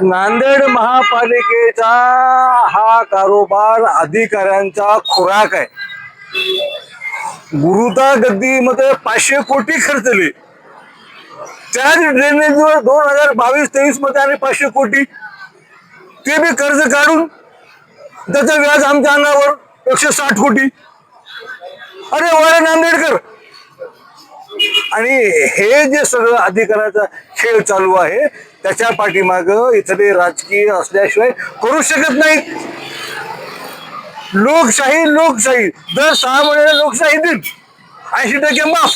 नांदेड महापालिकेचा हा कारोबार अधिकाऱ्यांचा खुराक आहे. गुरुता गद्दीमध्ये पाचशे कोटी खर्चले त्याच ड्रेनेजवर दोन हजार बावीस तेवीसमध्ये आणि पाचशे कोटी. ते बी कर्ज काढून त्याचं व्याज आमच्या अंगावर एकशे साठ कोटी. अरे वरे नांदेडकर आणि हे जे सगळं अधिकाराचा खेळ चालू आहे त्याच्या पाठीमाग इथले राजकीय असल्याशिवाय करू शकत नाही लोकशाही लोकशाही. दर सहा महिन्याला लोकशाही दिन. ऐंशी टक्के माफ.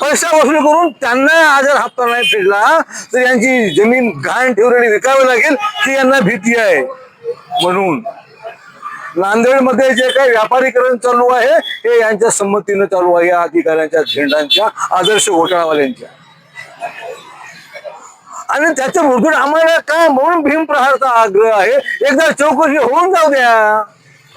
पैसा वसूल करून त्यांना आजार जर हप्ता नाही फेडला तर यांची जमीन घाण ठेवलेली विकावी लागेल ही यांना भीती आहे. म्हणून नांदेडमध्ये जे काही व्यापारीकरण चालू आहे हे यांच्या संमतीनं चालू आहे या अधिकाऱ्यांच्या झेंडांच्या आदर्श घोटाळावाल्यांच्या. आणि त्याच्या भोगून आम्हाला काय म्हणून भीमप्रहारचा आग्रह आहे? एकदा चौकशी होऊन जाऊ द्या.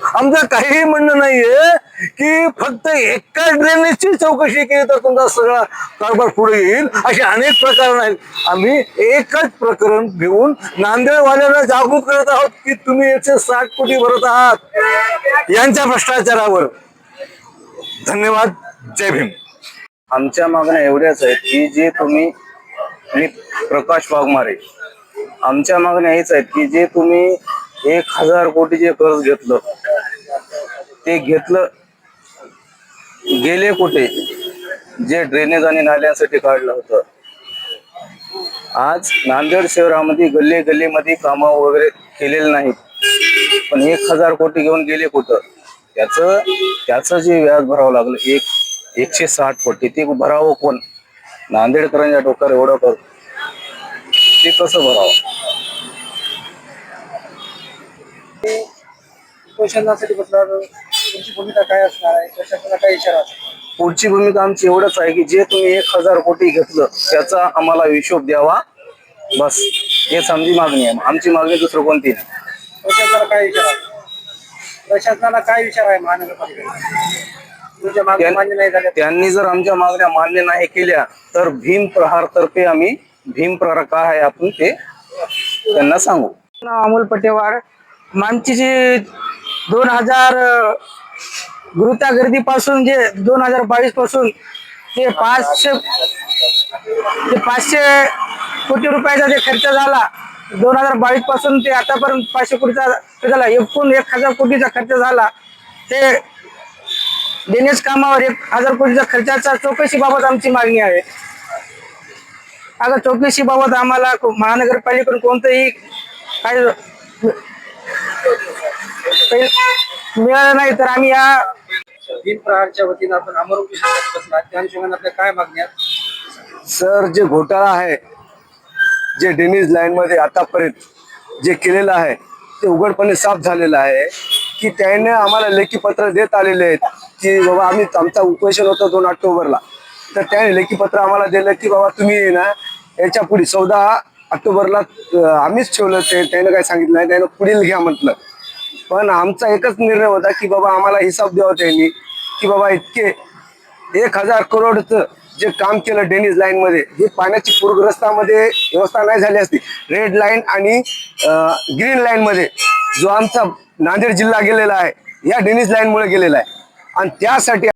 आमचं काहीही म्हणणं नाहीये की फक्त एका ड्रेनेजची चौकशी केली तर तुमचा सगळा कारभार पुढे येईल. असे अनेक प्रकरण आहेत. आम्ही एकच प्रकरण घेऊन नांदेडवाल्यांना जागरूक करत आहोत की तुम्ही एकशे साठ कोटी भरत आहात. यांच्या भ्रष्टाचारावर. धन्यवाद. जय भीम. आमच्या मागण्या एवढ्याच आहेत की जे तुम्ही मी प्रकाश वाघमारे आमच्या मागण्या हेच आहेत की जे तुम्ही एक हजार कोटी जे कर्ज घेतलं. ते घेतलं. गेले कुठे? जे ड्रेनेज आणि नाल्यांसाठी काढलं होतं. आज नांदेड शहरामध्ये गल्ले गल्लीमध्ये कामं वगैरे केलेले नाहीत. पण एक हजार कोटी घेऊन गेले कुठं? त्याचं त्याचं जे व्याज भरावं लागलं एक एकशे साठ कोटी ते भरावं कोण? नांदेडकरांच्या डोक्यावर एवढं कर. ते कसं भरावं? बसणार. तुमची भूमिका काय असणार आहे? प्रशासनाला काय इशारा पुढची भूमिका आमची एवढंच आहे की जे तुम्ही एक हजार कोटी घेतलं त्याचा आम्हाला हिशोब द्यावा. बस हेच आमची मागणी आहे. आमची मागणी दुसरं कोणती नाही. प्रशासनाला काय इशारा आहे? प्रशासनाला काय इशारा आहे महानगरपालिकेला? तुमच्या मागण्या मान्य नाही झाल्या. त्यांनी जर आमच्या मागण्या मान्य नाही केल्या तर भीम प्रहार तर्फे आम्ही भीम प्रहार काय आहे आपण ते त्यांना सांगू. नाव अमोल पटेवार. आमची जी दोन हजार गुरुता गर्दीपासून जे दोन हजार बावीसपासून ते पाचशे ते पाचशे कोटी रुपयाचा जे खर्च झाला दोन हजार बावीसपासून ते आतापर्यंत पाचशे कोटीचा झाला. एकूण एक हजार कोटीचा खर्च झाला. ते देण्याच कामावर एक हजार कोटीचा खर्चाचा चौकशीबाबत आमची मागणी आहे. अगं चौकशीबाबत आम्हाला महानगरपालिकेकडून कोणतंही काय काही मिळालं नाही तर आम्ही या दिन प्रहारच्या वतीनं आपण अमर उपोषणासाठी त्या अनुषंगाने आपल्या काय मागण्या सर जे घोटाळा आहे जे डेनिज लाईन मध्ये आतापर्यंत जे केलेलं आहे ते उघडपणे साफ झालेलं आहे की त्याने आम्हाला लेखी पत्र देत आलेले आहेत की बाबा आम्ही आमचा उपोषण होतं दोन ऑक्टोबरला. तर त्याने लेखी पत्र आम्हाला दिलं की बाबा तुम्ही ना याच्यापुढे चौदा ऑक्टोबरला आम्हीच ठेवलं ते त्यानं काय सांगितलं नाही त्यानं पुढील घ्या म्हटलं. पण आमचा एकच निर्णय होता की बाबा आम्हाला हिसाब द्यावा त्यांनी की बाबा इतके एक हजार करोडचं जे काम केलं डेनिज लाईन मध्ये हे पाण्याची पूरग्रस्तामध्ये व्यवस्था नाही झाली असती. रेड लाईन आणि ग्रीन लाईन मध्ये जो आमचा नांदेड जिल्हा गेलेला आहे या डेनिज लाईन मुळे गेलेला आहे. आणि त्यासाठी